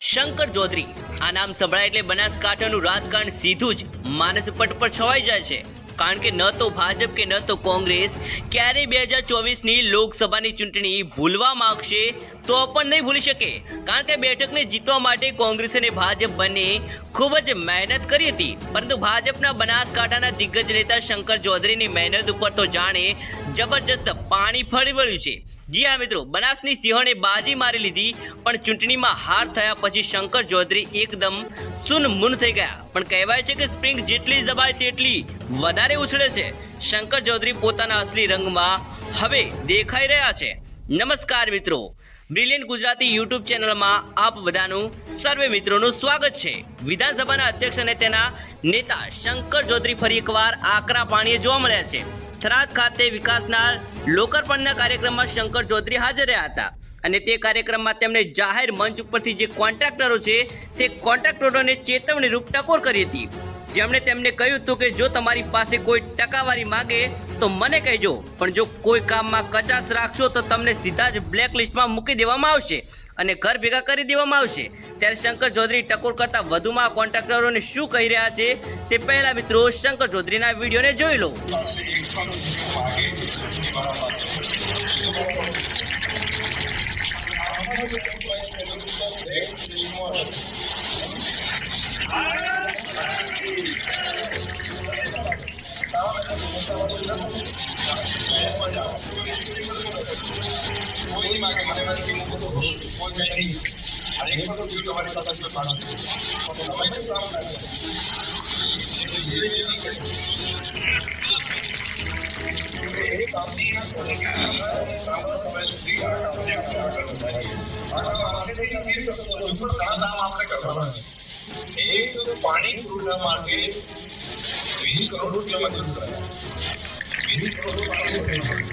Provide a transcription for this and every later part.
શંકર ચૌધરી. આ નામ સંભળાય એટલે બનાસકાંઠાનું રાજકારણ સીધું જ માનસ પટ પર છવાઈ જાય છે. કારણ કે ન તો ભાજપ કે ન તો કોંગ્રેસ ક્યારે બે હજાર ચોવીસની લોકસભાની ચૂંટણી ભૂલવા માંગશે તો પણ નહીં ભૂલી શકે. કારણ કે બેઠકને જીતવા માટે કોંગ્રેસ અને ભાજપ બંને ખૂબ જ મહેનત કરી હતી. પરંતુ ભાજપના બનાસકાંઠાના દિગ્ગજ નેતા શંકર ચૌધરીની મહેનત ઉપર તો જાણે જબરજસ્ત પાણી ફરી વળ્યું છે. જી હા મિત્રો, બનાસની સિંહોને બાજી મારી લીધી, પણ ચૂંટણીમાં હાર થયા પછી શંકર ચૌધરી એકદમ સુન મુન થઈ ગયા. પણ કહેવાય છે કે સ્પ્રિંગ જેટલી દબાય તેટલી વધારે ઉછળે છે. શંકર ચૌધરી પોતાના અસલી રંગમાં હવે દેખાઈ રહ્યા છે. નમસ્કાર મિત્રો. બ્રિલિયન્ટ ગુજરાતી યુટ્યુબ ચેનલમાં આપ બધાનું સર્વે મિત્રોનું સ્વાગત છે. વિધાનસભાના અધ્યક્ષ અને તેના નેતા શંકર ચૌધરી ફરી એકવાર આકરા પાણીએ જોવા મળ્યા છે. થરાદ ખાતે વિકાસના લોકાર્પણના કાર્યક્રમમાં શંકર ચૌધરી હાજર રહ્યા હતા. અને તે કાર્યક્રમમાં તેમણે જાહેર મંચ ઉપરથી જે કોન્ટ્રાક્ટરો છે, તે કોન્ટ્રાક્ટરોને ચેતવણી રૂપ ટકોર કરી હતી. જેમણે તેમને કહ્યું હતું કે જો તમારી પાસે કોઈ ટકાવારી માંગે તો મને કહેજો, પણ જો કોઈ કામમાં કચાશ રાખશો તો તમને સીધા જ બ્લેક લિસ્ટમાં મૂકી દેવામાં આવશે અને ઘર ભેગા કરી દેવામાં આવશે. ત્યારે શંકર ચૌધરી ટકોર કરતા વધુમાં કોન્ટ્રાક્ટરોને શું કહી રહ્યા છે તે પહેલા મિત્રો શંકર ચૌધરીના વિડીયોને જોઈ લો. કોઈ માગે મને નથી મૂકો તો કોઈ કઈ નહીં અને એક વખત જોયું તમારી સાથે કોઈ માણસ નથી. તમે કેમ કામ કરે છે? એટલે ધીરે ધીરે કરી. એ કામની લાંબા સમય સુધી આગળ વધ્યા આગળ વધારીએ. આગળ આપણે થઈ નથી શકતો હજુ પણ ઘણા કામ આપણે કરવાના છે. એક પાણી પૂરના માટે વીસ કરોડ રૂપિયા મંજૂર કરાયા વીસ કરોડ પાણી પૂરું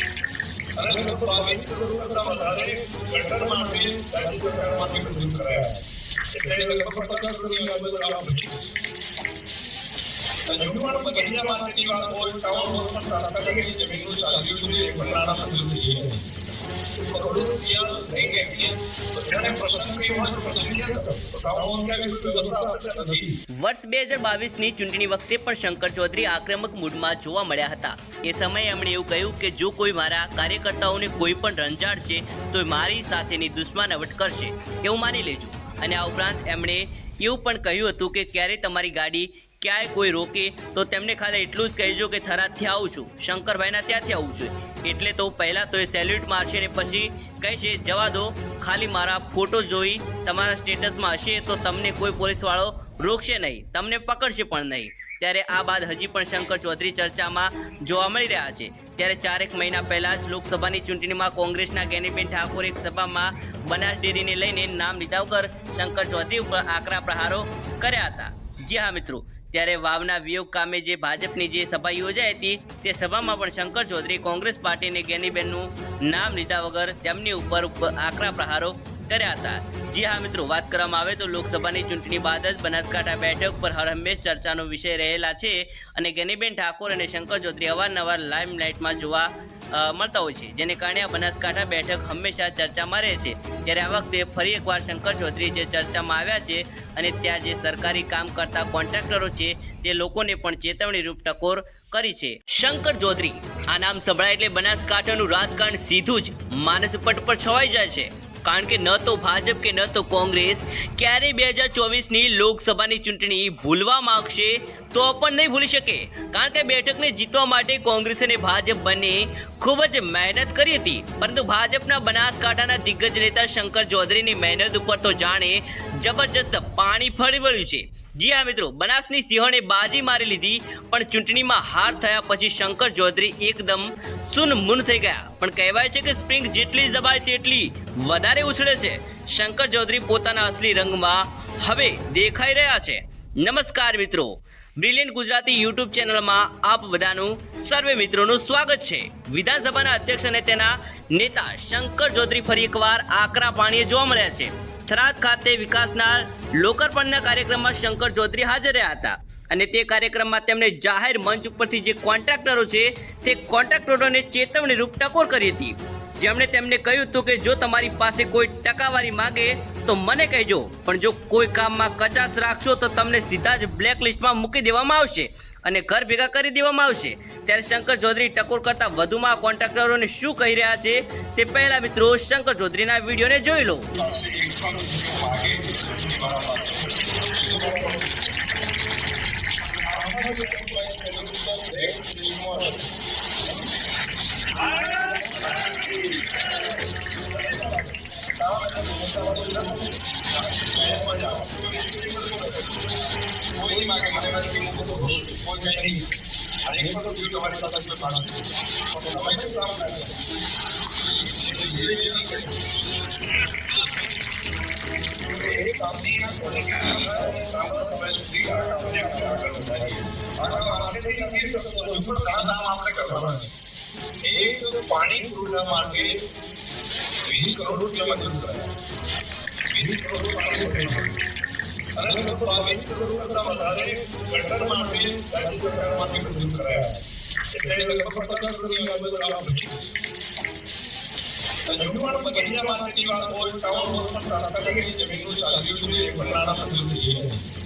અને લોકો બાવીસ કરોડ કરતા વધારે ગટર માટે રાજ્ય સરકારમાંથી મંજૂર કરાયા એટલે લગભગ પચાસ કરોડની વર્ષ બે હજાર બાવીસની ચૂંટણી વખતે પણ શંકર ચૌધરી આક્રમક મૂડમાં જોવા મળ્યા હતા. એ સમયે એમણે એવું કહ્યું કે જો કોઈ મારા કાર્યકર્તાઓને કોઈ પણ રંજાડશે તો મારી સાથેની દુશ્મનાવટ કરશે. એવું માની લેજો. અને આ ઉપરાંત એમણે એવું પણ કહ્યું હતું કે ક્યારે તમારી ગાડી ક્યાંય કોઈ રોકે, તો તેમને ખાલી એટલું જ કહેજો કે થરાદથી આવું છું. શંકરભાઈના ત્યાંથી આવું છું. એટલે તો પહેલાં તો એ સેલ્યુટ મારશે ને પછી કહેશે, જવા દો. ખાલી મારા ફોટો જોઈ તમારા સ્ટેટસમાં હશે તો તમને કોઈ પોલીસવાળો રોકશે નહીં. તમને પકડશે પણ નહીં. ત્યારે આ બાદ હજી પણ શંકર ચૌધરી ચર્ચામાં જોવા મળી રહ્યા છે. ત્યારે ચારેક મહિના પહેલા જ લોકસભાની ચૂંટણીમાં કોંગ્રેસના જ્ઞાનીબેન ઠાકોર એક સભામાં બનાસ ડેરીને લઈને નામ લીધા વગર શંકર ચૌધરી ઉપર આકરા પ્રહારો કર્યા હતા. જી હા મિત્રો ત્યારે વાવના વિયોગ કામે જે ભાજપની જે સભા યોજાઈ હતી, તે સભામાં પણ શંકર ચૌધરી કોંગ્રેસ પાર્ટીને ગેનીબેનનું નામ લીધા વગર તેમની ઉપર આકરા પ્રહારો કર્યા હતા. જી હા મિત્રો, વાત કરવામાં આવે તો લોકસભાની ચૂંટણી બાદ જ બનાસકાંઠા બેઠક પર હર હંમેશ ચર્ચાનો વિષય રહેલા છે અને ગેનીબેન ઠાકોર અને શંકર ચૌધરી અવારનવાર લાઇમલાઇટમાં જોવા મળતા હોય છે. જેને કારણે આ બનાસકાંઠા બેઠક હંમેશા ચર્ચામાં રહે છે. ત્યારે આ વખતે ફરી એકવાર શંકર ચૌધરી જે ચર્ચામાં આવ્યા છે અને ત્યાં જે સરકારી કામ કરતા કોન્ટ્રાક્ટરો છે, તે લોકોને પણ ચેતવણી રૂપ ટકોર કરી છે. શંકર ચૌધરી, આ નામ સંભળાય એટલે બનાસકાંઠાનું રાજકારણ સીધું જ માનસ પટ પર છવાઈ જાય છે. કારણ કે ન તો ભાજપ કે ન તો કોંગ્રેસ ક્યારે બે હજાર ચોવીસની લોકસભાની ચૂંટણી ભૂલવા માગશે તો પણ નહીં ભૂલી શકે. કારણ કે બેઠકને જીતવા માટે કોંગ્રેસ અને ભાજપ બંને ખૂબ જ મહેનત કરી હતી. પરંતુ ભાજપના બનાસકાંઠાના દિગ્ગજ નેતા શંકર ચૌધરીની મહેનત ઉપર તો જાણે જબરજસ્ત પાણી ફરી વળ્યું છે. જી હા મિત્રો, બનાસની સિંહોને બાજી મારી લીધી, પણ ચૂંટણીમાં હાર થયા પછી શંકર ચૌધરી એકદમ સુન મુન થઈ ગયા. પણ કહેવાય છે કે સ્પ્રિંગ જેટલી દબાય તેટલી વધારે ઉછળે છે. શંકર ચૌધરી પોતાના અસલી રંગમાં હવે દેખાઈ રહ્યા છે. નમસ્કાર મિત્રો. બ્રિલિયન્ટ ગુજરાતી યુટ્યુબ ચેનલમાં આપ બધાનું સર્વે મિત્રોનું સ્વાગત છે. વિધાનસભાના અધ્યક્ષ અને તેના નેતા શંકર ચૌધરી ફરી એકવાર આકરા પાણીએ જોવા મળ્યા છે. થરાદ ખાતે વિકાસના લોકાર્પણના કાર્યક્રમમાં શંકર ચૌધરી હાજર રહ્યા હતા. અને તે કાર્યક્રમમાં તેમણે જાહેર મંચ ઉપરથી જે કોન્ટ્રાક્ટરો છે, તે કોન્ટ્રાક્ટરોને ચેતવણી રૂપ ટકોર કરી હતી. જેમણે તેમને કહ્યું હતું કે જો તમારી પાસે કોઈ ટકાવારી માગે તો મને કહેજો. પણ જો કોઈ કામમાં કચાશ રાખશો તો તમને સીધા જ બ્લેક લિસ્ટમાં મૂકી દેવામાં આવશે અને ઘર ભેગા કરી દેવામાં આવશે. ત્યારે શંકર ચૌધરી ટકોર કરતા વધુમાં કોન્ટ્રાક્ટરોને શું કહી રહ્યા છે તે પહેલા મિત્રો શંકર ચૌધરીના વિડીયોને જોઈ લો. કોઈ માગે મને નથી મૂકો તો કોઈ કઈ નહીં અને એક પણ વીડિયો તમારી સાથે કોઈ માણસ નથી. તમે કેમ કામ કરે છે? એટલે ધીરે ધીરે નહીં કરે. એ કામની ના કોને કહેવાય? લાંબા સમય સુધી આ કામને આપણે આગળ વધારીએ. આ છે. એક પાણી પૂરના માટે વીસ કરોડ રૂપિયા મંજૂર કરાયા વીસ કરોડ રૂપિયા વધારે ગટર માટે રાજ્ય મંજૂર કરાયા એટલે બચી પણ બગીચા માટેની વાત હોય ટાઉન હોલ પણ તાત્કાલિક જમીનનું ચાલ્યું છે એ પણ નાણાં મંજૂર થઈ ગયા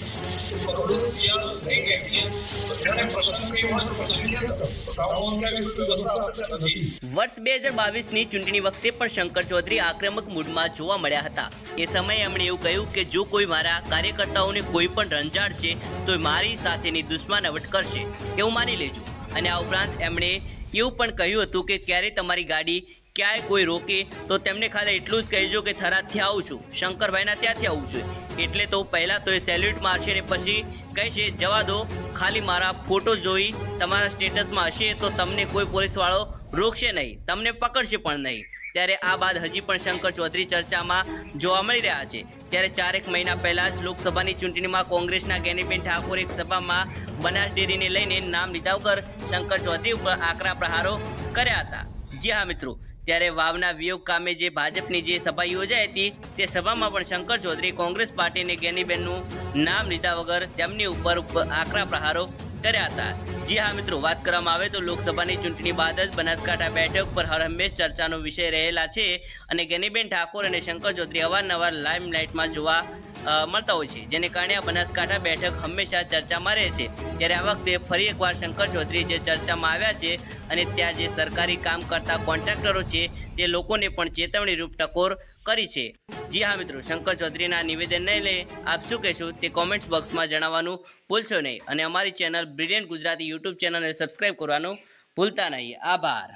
વર્ષ બે હજાર બાવીસની ચૂંટણી વખતે પણ શંકર ચૌધરી આક્રમક મૂડમાં જોવા મળ્યા હતા. એ સમયે એમણે એવું કહ્યું કે જો કોઈ મારા કાર્યકર્તાઓને કોઈ પણ રંજાડશે તો મારી સાથેની દુશ્મનાવટ કરશે. એવું માની લેજો. અને આ ઉપરાંત એમણે એવું પણ કહ્યું હતું કે ક્યારે તમારી ગાડી ક્યાંય કોઈ રોકે, તો તેમને ખાલી એટલું જ કહેજો કે થરાદથી આવું છું. શંકરભાઈના ત્યાંથી આવું છું. એટલે તો પહેલાં તો એ સેલ્યુટ મારશે ને પછી કહેશે, જવા દો. ખાલી મારા ફોટો જોઈ તમારા સ્ટેટસમાં હશે તો તમને કોઈ પોલીસવાળો રોકશે નહીં. તમને પકડશે પણ નહીં. ત્યારે આ બાદ હજી પણ શંકર ચૌધરી ચર્ચામાં જોવા મળી રહ્યા છે. ત્યારે ચારેક મહિના પહેલા જ લોકસભાની ચૂંટણીમાં કોંગ્રેસના ગેનીબેન ઠાકોર એક સભામાં બનાસ ડેરીને લઈને નામ લીધા વગર શંકર ચૌધરી ઉપર આકરા પ્રહારો કર્યા હતા. જી હા મિત્રો ત્યારે વાવના વિયોગ કામે જે ભાજપની જે સભા યોજાઈ હતી, તે સભામાં પણ શંકર ચૌધરી કોંગ્રેસ પાર્ટીને ગેનીબેનનું નામ લીધા વગર તેમની ઉપર આકરા પ્રહારો કર્યા હતા. જી હા મિત્રો, વાત કરવામાં આવે તો લોકસભાની ચૂંટણી બાદ જ બનાસકાંઠા બેઠક પર હર હંમેશ ચર્ચાનો વિષય રહેલા છે અને ગેનીબેન ઠાકોર અને શંકર ચૌધરી અવારનવાર લાઇમલાઇટમાં જોવા મળતા હોય છે, જેને કારણે આ બનાસકાંઠા બેઠક હંમેશા ચર્ચામાં રહે છે. ત્યારે આ વખતે ફરી એકવાર શંકર ચૌધરી જે ચર્ચામાં આવ્યા છે અને ત્યાં જે સરકારી કામ કરતા કોન્ટ્રાક્ટરો છે, તે લોકોને પણ ચેતવણીરૂપ ટકોર કરી છે. જી હા મિત્રો, શંકર ચૌધરીના નિવેદનને લઈ આપ શું કહેશો તે કોમેન્ટ્સ બોક્સમાં જણાવવાનું ભૂલશો નહીં. અને અમારી ચેનલ બ્રિલિયન્ટ ગુજરાતી યુટ્યુબ ચેનલને સબસ્ક્રાઈબ કરવાનું ભૂલતા નહીં. આભાર.